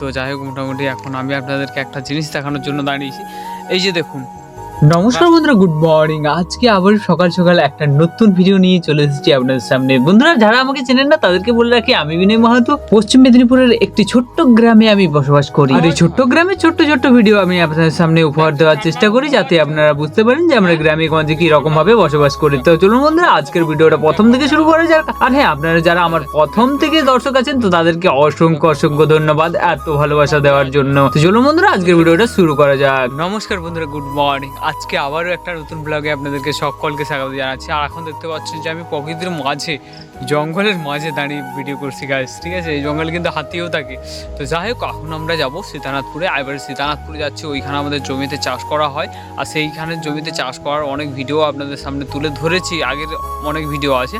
তো যাই হোক, মোটামুটি এখন আমি আপনাদেরকে একটা জিনিস দেখানোর জন্য দাঁড়িয়েছি। এই যে দেখুন নমস্কার বন্ধুরা গুড মর্নিং আজকে আবার সকাল সকাল একটা নতুন ভিডিও নিয়ে চলে এসেছি আপনাদের সামনে। বন্ধুরা, যারা আমাকে চেনেন না, তাদেরকে বলে রাখি, আমি বিনয় মাহাতো। পশ্চিম মেদিনীপুরের একটি ছোট্ট গ্রামে আমি বসবাস করি। আর এই ছোট্ট গ্রামে ছোট্ট ছোট্ট ভিডিও আমি আপনাদের সামনে উপহার দেওয়ার চেষ্টা করি, যাতে আপনারা বুঝতে পারেন যে আমরা গ্রামে গঞ্জে কি রকম ভাবে বসবাস করি। তো চলুন বন্ধুরা, আজকের ভিডিওটা প্রথম থেকে শুরু করা যাক। আর হ্যাঁ আপনারা যারা আমার প্রথম থেকে দর্শক আছেন, তো তাদেরকে অসংখ্য অসংখ্য ধন্যবাদ এত ভালোবাসা দেওয়ার জন্য। চলুন বন্ধুরা, আজকের ভিডিওটা শুরু করা যাক। নমস্কার বন্ধুরা গুড মর্নিং আজকে আবারও একটা নতুন ব্লগে আপনাদেরকে সকলকে স্বাগত জানাচ্ছি। আর এখন দেখতে পাচ্ছেন যে আমি প্রকৃতির মাঝে, জঙ্গলের মাঝে দাঁড়িয়ে ভিডিও করছি গাছ ঠিক আছে? এই জঙ্গলে কিন্তু হাতিও থাকে। তো যাই হোক, এখন আমরা যাব সীতানাথপুরে। এবারে সীতানাথপুরে যাচ্ছি, ওইখানে আমাদের জমিতে চাষ করা হয়। আর সেইখানের জমিতে চাষ করার অনেক ভিডিও আপনাদের সামনে তুলে ধরেছি। আগের অনেক ভিডিও আছে।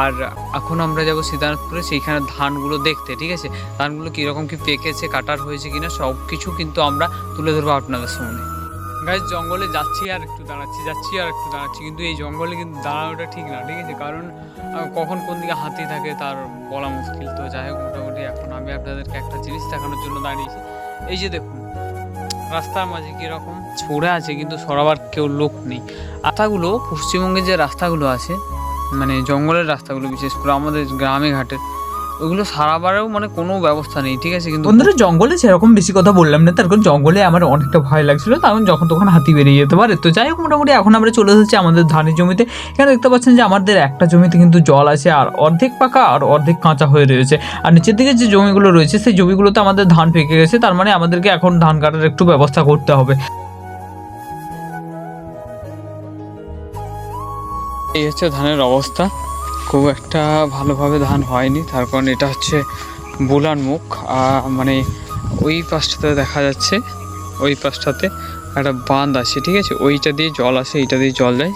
আর এখন আমরা যাব সীতানাথপুরে, সেইখানে ধানগুলো দেখতে, ঠিক আছে? ধানগুলো কীরকম কি পেকেছে, কাটার হয়েছে কিনা সব কিছু কিন্তু আমরা তুলে ধরবো আপনাদের সামনে। গাছ জঙ্গলে যাচ্ছি আর একটু দাঁড়াচ্ছি, যাচ্ছি আর একটু দাঁড়াচ্ছি, কিন্তু এই জঙ্গলে কিন্তু দাঁড়ানোটা ঠিক না, ঠিক আছে? কারণ কখন কোন দিকে হাতি থাকে তার বলা মুশকিল। তো যাই হোক, মোটামুটি এখন আমি আপনাদেরকে একটা জিনিস দেখানোর জন্য দাঁড়িয়েছি। এই যে দেখুন, রাস্তার মাঝে কীরকম ছড়ে আছে, কিন্তু সরাবার কেউ লোক নেই। আতাগুলো পশ্চিমবঙ্গের যে রাস্তাগুলো আছে মানে জঙ্গলের রাস্তাগুলো, বিশেষ করে আমাদের গ্রামে ঘাটের ওইগুলো সারাবারেও মানে কোনো ব্যবস্থা নেই ঠিক আছে? কিন্তু বন্ধুরা জঙ্গলে সেরকম বেশি কথা বললাম না। তার কারণ জঙ্গলে আমার অনেকটা ভয় লাগছিল কারণ যখন তখন হাতি বেরিয়ে যেতে পারে। তো যাই হোক মোটামুটি এখন আমরা চলে এসেছি আমাদের ধানের জমিতে। এখানে দেখতে পাচ্ছেন যে আমাদের একটা জমিতে কিন্তু জল আছে আর অর্ধেক পাকা আর অর্ধেক কাঁচা হয়ে রয়েছে। আর নিচের দিকে যে জমিগুলো রয়েছে সেই জমিগুলোতে আমাদের ধান পেকে গেছে। তার মানে আমাদেরকে এখন ধান কাটার একটু ব্যবস্থা করতে হবে। এই হচ্ছে ধানের অবস্থা। খুব একটা ভালোভাবে ধান হয়নি। তার কারণ এটা হচ্ছে বুলান মুখ। মানে ওই পাশটাতে দেখা যাচ্ছে, ওই পাশটাতে একটা বাঁধ আছে, ঠিক আছে? ওইটা দিয়ে জল আসে, এইটা দিয়ে জল যায়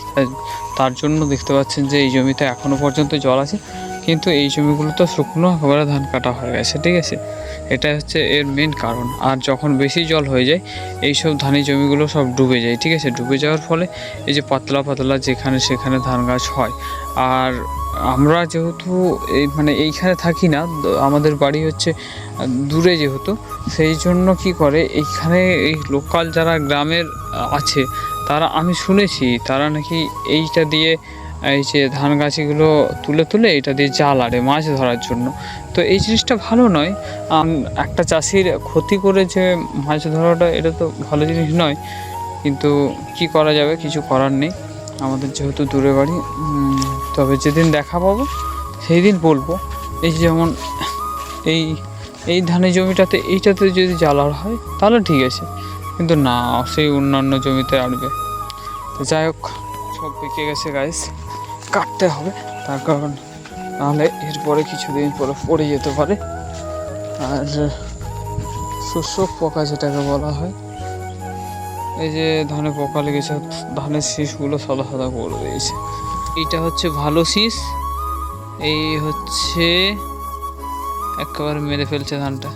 তার জন্য দেখতে পাচ্ছেন যে এই জমিতে এখনও পর্যন্ত জল আছে। কিন্তু এই জমিগুলো তো শুকনো একেবারে ধান কাটা হয়ে গেছে, ঠিক আছে? এটা হচ্ছে এর মেন কারণ। আর যখন বেশি জল হয়ে যায় এই সব ধানি জমিগুলো সব ডুবে যায়, ঠিক আছে? ডুবে যাওয়ার ফলে এই যে পাতলা পাতলা যেখানে সেখানে ধান গাছ হয়। আর আমরা যেহেতু এই মানে এইখানে থাকি না আমাদের বাড়ি হচ্ছে দূরে যেহেতু, সেই জন্য কি করে, এইখানে এই লোকাল যারা গ্রামের আছে, তারা আমি শুনেছি, তারা নাকি এইটা দিয়ে, এই যে ধান গাছিগুলো তুলে তুলে এটা দিয়ে জাল আড়ে মাছ ধরার জন্য। তো এই জিনিসটা ভালো নয়। একটা চাষির ক্ষতি করে যে মাছ ধরাটা, এটা তো ভালো জিনিস নয়। কিন্তু কি করা যাবে, কিছু করার নেই। আমাদের যেহেতু দূরে বাড়ি তবে যেদিন দেখা পাবো সেই দিন বলব। এই যেমন এই এই ধানের জমিটাতে, এইটাতে যদি জ্বালার হয়, তাহলে ঠিক আছে। কিন্তু না, সেই অন্যান্য জমিতে আনবে তো যাই হোক, সব পেকে গেছে গাইস কাটতে হবে, তার কারণ নাহলে এরপরে কিছুদিন পরে পড়ে যেতে পারে। আর শস্য পোকা যেটাকে বলা হয় এই যে ধানে পোকা লেগেছে ধানের শীষগুলো সাদা সাদা করে দিয়েছে এইটা হচ্ছে ভালো শীষ। এই হচ্ছে একেবারে মেরে ফেলছে ধানটা।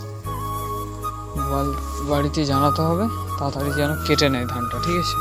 বাড়িতে জানাতে হবে, তাড়াতাড়ি যেন কেটে নেয় ধানটা, ঠিক আছে?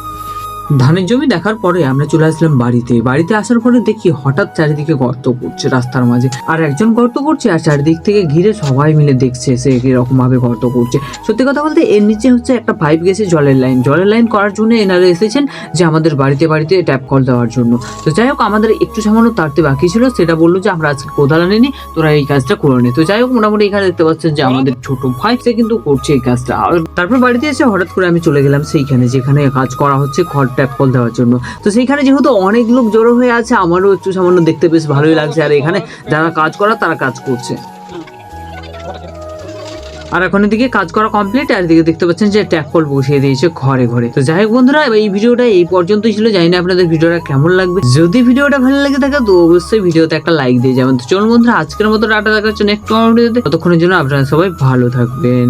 ধানের জমি দেখার পরে আমরা চলে আসলাম বাড়িতে। বাড়িতে আসার পরে দেখি হঠাৎ চারিদিকে গর্ত করছে রাস্তার মাঝে। আর একজন গর্ত করছে আর চারিদিক থেকে ঘিরে সবাই মিলে দেখছে সে কীরকম ভাবে গর্ত করছে সত্যি কথা বলতে এর নিচে হচ্ছে একটা পাইপ গেছে জলের লাইন। জলের লাইন করার জন্য এনারা এসেছেন যে আমাদের বাড়িতে বাড়িতে ট্যাপ কল দেওয়ার জন্য। তো যাই হোক, আমাদের একটু সামান্য তারতে বাকি ছিল। সেটা বলল যে, আমরা আজকে কোদাল আনিনি, তোরা এই কাজটা করে নে। তো যাই হোক, মোটামুটি এখানে দেখতে পাচ্ছেন যে আমাদের ছোট ভাই, সে কিন্তু করছে এই কাজটা। আর তারপর বাড়িতে এসে হঠাৎ করে আমি চলে গেলাম সেইখানে, যেখানে কাজ করা হচ্ছে খড় ট্যাপ কল দেওয়ার জন্য। তো সেইখানে যেহেতু অনেক লোক জড়ো হয়ে আছে, আমারও একটু সামান্য দেখতে বেশ ভালোই লাগছে। আর এখানে যারা কাজ করা, তারা কাজ করছে। আর এখন এদিকে কাজ করা কমপ্লিট আর এদিকে দেখতে পাচ্ছেন যে ট্যাপ কল বসিয়ে দিয়েছে ঘরে ঘরে। তো যাই হোক বন্ধুরা, এই ভিডিওটা এই পর্যন্তই ছিল। জানি না আপনাদের ভিডিওটা কেমন লাগবে। যদি ভিডিওটা ভালো লাগে থাকে, তো অবশ্যই ভিডিওতে একটা লাইক দিয়ে যাবেন। তো চলুন বন্ধুরা, আজকের মতো টাটা দেখার জন্য একটু ভিডিওতে ততক্ষণের জন্য আপনারা সবাই ভালো থাকবেন।